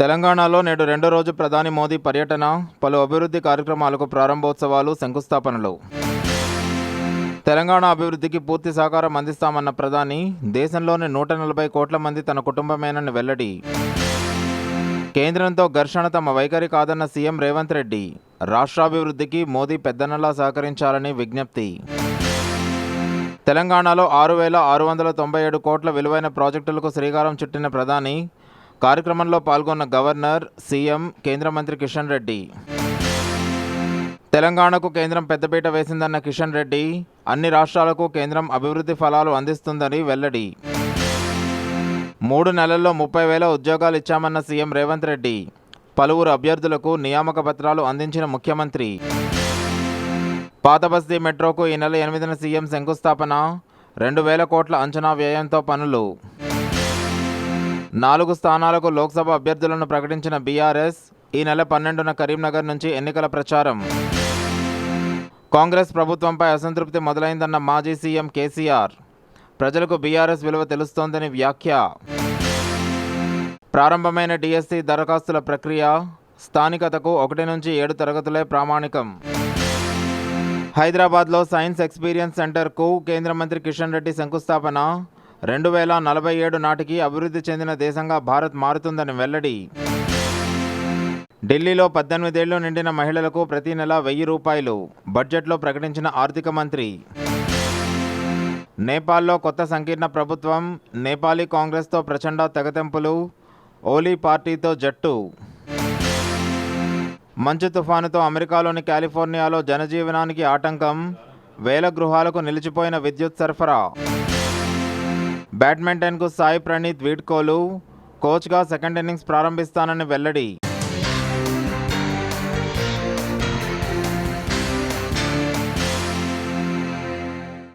తెలంగాణలో నేడు రెండో రోజు ప్రధాని మోదీ పర్యటన పలు అభివృద్ధి కార్యక్రమాలకు ప్రారంభోత్సవాలు శంకుస్థాపనలు. తెలంగాణ అభివృద్ధికి పూర్తి సహకారం అందిస్తామన్న ప్రధాని దేశంలోని నూట నలభై కోట్ల మంది తన కుటుంబమేనని వెల్లడి. కేంద్రంతో ఘర్షణ తమ వైఖరి కాదన్న సీఎం రేవంత్ రెడ్డి రాష్ట్రాభివృద్ధికి మోదీ పెద్దనలా సహకరించాలని విజ్ఞప్తి. తెలంగాణలో ఆరు వేల ఆరు వందల తొంభై ఏడు కోట్ల విలువైన ప్రాజెక్టులకు శ్రీకారం చుట్టిన ప్రధాని కార్యక్రమంలో పాల్గొన్న గవర్నర్ సీఎం కేంద్ర మంత్రి కిషన్ రెడ్డి. తెలంగాణకు కేంద్రం పెద్దపీట వేసిందన్న కిషన్ రెడ్డి అన్ని రాష్ట్రాలకు కేంద్రం అభివృద్ధి ఫలాలు అందిస్తుందని వెల్లడి. మూడు నెలల్లో ముప్పై వేల ఉద్యోగాలు ఇచ్చామన్న సీఎం రేవంత్ రెడ్డి పలువురు అభ్యర్థులకు నియామక పత్రాలు అందించిన ముఖ్యమంత్రి. పాత బస్తీ మెట్రోకు ఈ నెల ఎనిమిదిన సీఎం శంకుస్థాపన రెండు వేల కోట్ల అంచనా వ్యయంతో పనులు. నాలుగు స్థానాలకు లోక్సభ అభ్యర్థులను ప్రకటించిన బీఆర్ఎస్ ఈ నెల పన్నెండున కరీంనగర్ నుంచి ఎన్నికల ప్రచారం. కాంగ్రెస్ ప్రభుత్వంపై అసంతృప్తి మొదలైందన్న మాజీ సీఎం కేసీఆర్. ప్రజలకు బీఆర్ఎస్ విలువ తెలుస్తోందని వ్యాఖ్య. ప్రారంభమైన డిఎస్సి దరఖాస్తుల ప్రక్రియ స్థానికతకు ఒకటి నుంచి ఏడు తరగతులే ప్రామాణికం. హైదరాబాద్లో సైన్స్ ఎక్స్పీరియన్స్ సెంటర్కు కేంద్ర మంత్రి కిషన్ రెడ్డి శంకుస్థాపన. రెండు వేల నలభై ఏడు నాటికి అభివృద్ధి చెందిన దేశంగా భారత్ మారుతుందని వెల్లడి. ఢిల్లీలో పద్దెనిమిదేళ్ళు నిండిన మహిళలకు ప్రతి నెల వెయ్యి రూపాయలు బడ్జెట్లో ప్రకటించిన ఆర్థిక మంత్రి. నేపాల్లో కొత్త సంకీర్ణ ప్రభుత్వం నేపాలీ కాంగ్రెస్తో ప్రచండ తెగతెంపులు ఓలీ పార్టీతో జట్టు. మంచు తుఫానుతో అమెరికాలోని కాలిఫోర్నియాలో జనజీవనానికి ఆటంకం వేల గృహాలకు నిలిచిపోయిన విద్యుత్ సరఫరా. బ్యాడ్మింటన్కు సాయి ప్రణీత్ వీడ్కోలు. కోచ్గా సెకండ్ ఇన్నింగ్స్ ప్రారంభిస్తానని వెల్లడి.